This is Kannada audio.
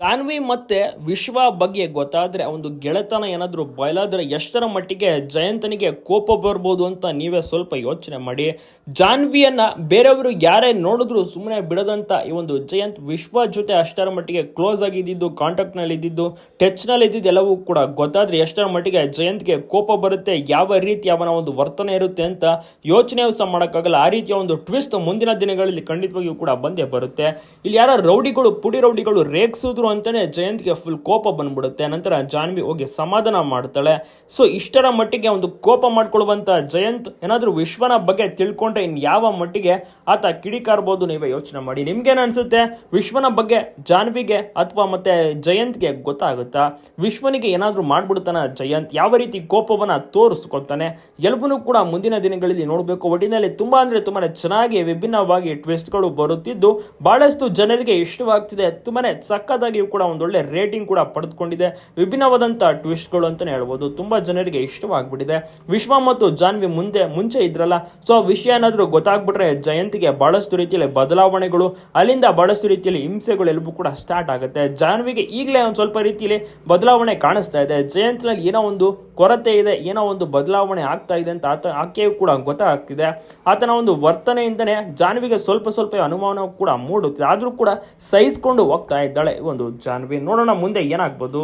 ಜಾನ್ವಿ ಮತ್ತೆ ವಿಶ್ವ ಬಗ್ಗೆ ಗೊತ್ತಾದ್ರೆ ಒಂದು ಗೆಳೆತನ ಏನಾದರೂ ಬಯಲಾದ್ರೆ ಎಷ್ಟರ ಮಟ್ಟಿಗೆ ಜಯಂತನಿಗೆ ಕೋಪ ಬರ್ಬೋದು ಅಂತ ನೀವೇ ಸ್ವಲ್ಪ ಯೋಚನೆ ಮಾಡಿ. ಜಾನ್ವಿಯನ್ನ ಬೇರೆಯವರು ಯಾರೇ ನೋಡಿದ್ರು ಸುಮ್ಮನೆ ಬಿಡದಂತ ಈ ಒಂದು ಜಯಂತ್ ವಿಶ್ವ ಜೊತೆ ಅಷ್ಟರ ಮಟ್ಟಿಗೆ ಕ್ಲೋಸ್ ಆಗಿದ್ದು ಕಾಂಟ್ಯಾಕ್ಟ್ನಲ್ಲಿ ಇದ್ದಿದ್ದು ಟಚ್ನಲ್ಲಿ ಇದ್ದಿದ್ದು ಎಲ್ಲವೂ ಕೂಡ ಗೊತ್ತಾದ್ರೆ ಎಷ್ಟರ ಮಟ್ಟಿಗೆ ಜಯಂತ್ಗೆ ಕೋಪ ಬರುತ್ತೆ, ಯಾವ ರೀತಿ ಅವನ ಒಂದು ವರ್ತನೆ ಇರುತ್ತೆ ಅಂತ ಯೋಚನೆ ಸಹ ಮಾಡೋಕ್ಕಾಗಲ್ಲ. ಆ ರೀತಿಯ ಒಂದು ಟ್ವಿಸ್ಟ್ ಮುಂದಿನ ದಿನಗಳಲ್ಲಿ ಖಂಡಿತವಾಗಿಯೂ ಕೂಡ ಬಂದೇ ಬರುತ್ತೆ. ಇಲ್ಲಿ ಯಾರ ರೌಡಿಗಳು, ಪುಡಿ ರೌಡಿಗಳು ರೇಗ್ಸಿದ್ರು ಅಂತಾನೆ ಜಯಂತ್ಗೆ ಫುಲ್ ಕೋಪ ಬಂದ್ಬಿಡುತ್ತೆ. ನಂತರ ಜಾನ್ವಿ ಹೋಗಿ ಸಮಾಧಾನ ಮಾಡ್ತಾಳೆ. ಸೊ ಇಷ್ಟರ ಮಟ್ಟಿಗೆ ಒಂದು ಕೋಪ ಮಾಡ್ಕೊಳ್ಳುವಂತ ಜಯಂತ್ ಏನಾದ್ರೂ ವಿಶ್ವನ ಬಗ್ಗೆ ತಿಳ್ಕೊಂಡ್ರೆ ಇನ್ ಯಾವ ಮಟ್ಟಿಗೆ ಆತ ಕಿಡಿಕಾರ್ಬೋದು ನೀವೇ ಯೋಚನೆ ಮಾಡಿ. ನಿಮ್ಗೇನ್ ಅನ್ಸುತ್ತೆ? ವಿಶ್ವನ ಬಗ್ಗೆ ಜಾನ್ವಿಗೆ ಅಥವಾ ಮತ್ತೆ ಜಯಂತ್ಗೆ ಗೊತ್ತಾಗುತ್ತಾ? ವಿಶ್ವನಿಗೆ ಏನಾದ್ರೂ ಮಾಡ್ಬಿಡ್ತಾನ ಜಯಂತ್? ಯಾವ ರೀತಿ ಕೋಪವನ್ನ ತೋರಿಸ್ಕೊತಾನೆ ಎಲ್ಲವನ್ನೂ ಕೂಡ ಮುಂದಿನ ದಿನಗಳಲ್ಲಿ ನೋಡಬೇಕು. ಒಟ್ಟಿನಲ್ಲಿ ತುಂಬಾ ಅಂದ್ರೆ ತುಂಬಾನೇ ಚೆನ್ನಾಗಿ ವಿಭಿನ್ನವಾಗಿ ಟ್ವಿಸ್ಟ್ಗಳು ಬರುತ್ತಿದ್ದು, ಬಹಳಷ್ಟು ಜನರಿಗೆ ಇಷ್ಟವಾಗ್ತಿದೆ. ತುಂಬಾನೇ ಸಕ್ಕತ್ತಾಗಿ ಕೂಡ ಒಂದೊಳ್ಳೆ ರೇಟಿಂಗ್ ಕೂಡ ಪಡೆದುಕೊಂಡಿದೆ. ವಿಭಿನ್ನವಾದಂಥ ಟ್ವಿಸ್ಟ್ಗಳು ಅಂತಲೇ ಹೇಳ್ಬೋದು. ತುಂಬಾ ಜನರಿಗೆ ಇಷ್ಟವಾಗ್ಬಿಟ್ಟಿದೆ. ವಿಶ್ವ ಮತ್ತು ಜಾನ್ವಿ ಮುಂದೆ, ಮುಂಚೆ ಇದ್ರಲ್ಲ. ಸೊ ವಿಷಯ ಏನಾದರೂ ಗೊತ್ತಾಗ್ಬಿಟ್ರೆ ಜಯಂತಿಗೆ ಬಹಳಷ್ಟು ರೀತಿಯಲ್ಲಿ ಬದಲಾವಣೆಗಳು, ಅಲ್ಲಿಂದ ಬಹಳಷ್ಟು ರೀತಿಯಲ್ಲಿ ಹಿಂಸೆಗಳು ಎಲ್ಲವೂ ಕೂಡ ಸ್ಟಾರ್ಟ್ ಆಗುತ್ತೆ. ಜಾನ್ವಿಗೆ ಈಗಲೇ ಒಂದು ಸ್ವಲ್ಪ ರೀತಿಯಲ್ಲಿ ಬದಲಾವಣೆ ಕಾಣಿಸ್ತಾ ಇದೆ. ಜಯಂತಿನಲ್ಲಿ ಏನೋ ಒಂದು ಕೊರತೆ ಇದೆ, ಏನೋ ಒಂದು ಬದಲಾವಣೆ ಆಗ್ತಾ ಇದೆ ಅಂತ ಆತ, ಆಕೆಯು ಕೂಡ ಗೊತ್ತಾಗ್ತಿದೆ. ಆತನ ಒಂದು ವರ್ತನೆಯಿಂದನೇ ಜಾನ್ವಿಗೆ ಸ್ವಲ್ಪ ಸ್ವಲ್ಪ ಅನುಮಾನ ಕೂಡ ಮೂಡುತ್ತಿದೆ. ಆದರೂ ಕೂಡ ಸಹಿಸ್ಕೊಂಡು ಹೋಗ್ತಾ ಇದ್ದಾಳೆ ಒಂದು ಜಾನ್ವಿ. ನೋಡೋಣ ಮುಂದೆ ಏನಾಗ್ಬೋದು.